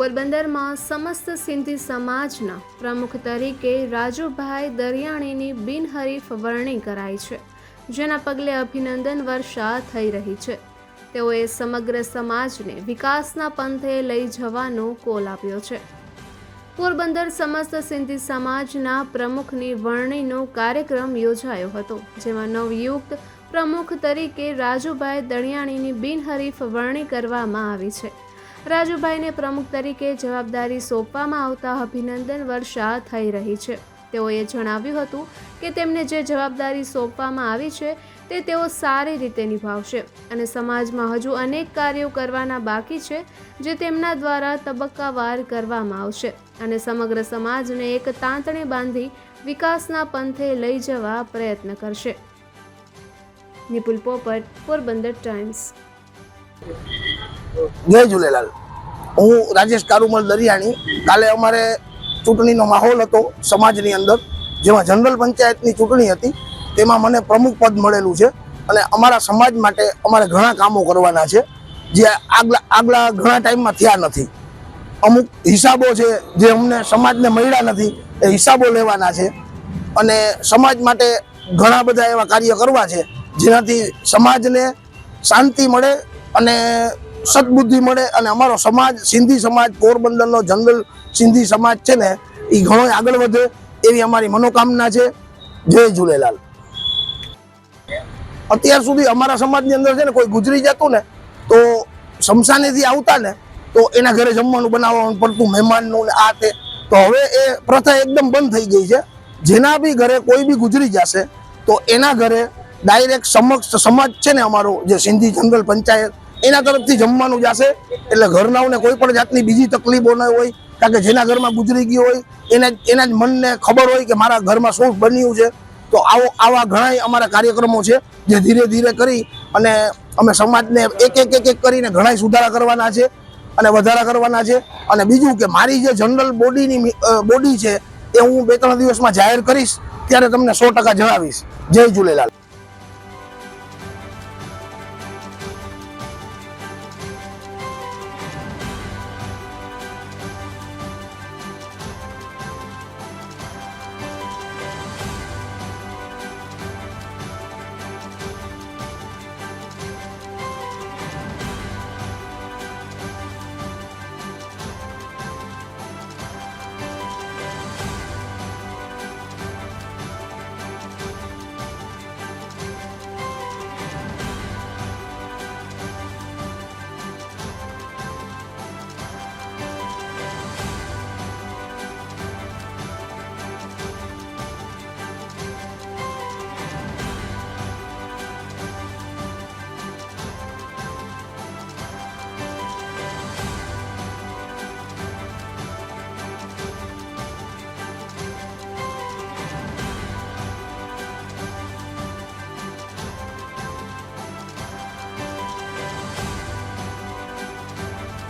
પોરબંદરમાં સમસ્ત સિંધી સમાજના પ્રમુખ તરીકે રાજુભાઈ દરિયાણીની બિનહરીફ વરણી કરાઈ છે, જેના પગલે અભિનંદન વર્ષા થઈ રહી છે. તેઓએ સમગ્ર સમાજને વિકાસના પંથે લઈ જવાનો કોલ આપ્યો છે. પોરબંદર સમસ્ત સિંધી સમાજના પ્રમુખની વરણીનો કાર્યક્રમ યોજાયો હતો, જેમાં નવયુક્ત પ્રમુખ તરીકે રાજુભાઈ દણિયાણીની બિનહરીફ વરણી કરવામાં આવી છે. રાજુભાઈને પ્રમુખ તરીકે જવાબદારી સોંપવામાં આવતા અભિનંદન વર્ષા થઈ રહી છે. તેઓએ જણાવ્યું હતું કે તેમને જે જવાબદારી સોંપવામાં આવી છે, તે તેઓ સારી રીતે નિભાવશે અને સમાજમાં હજુ અનેક કાર્યો કરવાના બાકી છે, જે તેમના દ્વારા તબક્કાવાર કરવામાં આવશે અને સમગ્ર સમાજને એક તાંતણે બાંધી વિકાસના પંથે લઈ જવા પ્રયત્ન કરશે. નિપુલ પોપટ, પોરબંદર ટાઈમ્સ. જય ઝૂલેલાલ હું રાજેશ કારુમલ દરિયાણી. કાલે અમારે ચૂંટણીનો માહોલ હતો સમાજની અંદર, જેમાં જનરલ પંચાયતની ચૂંટણી હતી. તેમાં મને પ્રમુખ પદ મળેલું છે અને અમારા સમાજ માટે અમારે ઘણા કામો કરવાના છે, જે આગલા આગલા ઘણા ટાઈમમાં થયા નથી. અમુક હિસાબો છે જે અમને સમાજને મળ્યા નથી, એ હિસાબો લેવાના છે. અને સમાજ માટે ઘણા બધા એવા કાર્ય કરવા છે, જેનાથી સમાજને શાંતિ મળે અને સદબુદ્ધિ મળે અને અમારો સમાજ, સિંધી સમાજ, પોરબંદરનો જનરલ સિંધી સમાજ છે ને, એ ઘણો આગળ વધે એવી અમારી મનોકામના છે. જય ઝૂલેલાલ. અત્યાર સુધી અમારા સમાજની અંદર છે ને કોઈ ગુજરી જતું ને, તો શમશાનેથી આવતા ને, તો એના ઘરે જમવાનું બનાવવાનું પડતું, મહેમાનનું ને આ તે, તો હવે એ પ્રથા એકદમ બંધ થઈ ગઈ છે. જેના બી ઘરે કોઈ બી ગુજરી જશે, તો એના ઘરે ડાયરેક્ટ સમક્ષ, સમાજ છે ને અમારો, જે સિંધી જંગલ પંચાયત એના તરફથી જમવાનું જશે. એટલે ઘરનાઓને કોઈ પણ જાતની બીજી તકલીફો ન હોય, કારણ કે જેના ઘરમાં ગુજરી ગયું હોય, એના એના જ મનને ખબર હોય કે મારા ઘરમાં શું બન્યું છે. તો આવો, આવા ઘણા અમારા કાર્યક્રમો છે, જે ધીરે ધીરે કરી અને અમે સમાજને એક એક એક એક કરીને ઘણા સુધારા કરવાના છે અને વધારા કરવાના છે. અને બીજું કે મારી જે જનરલ બોડીની બોડી છે, એ હું બે, ત્રણ દિવસમાં જાહેર કરીશ, ત્યારે તમને સો ટકા જણાવીશ. જય ઝૂલેલાલ.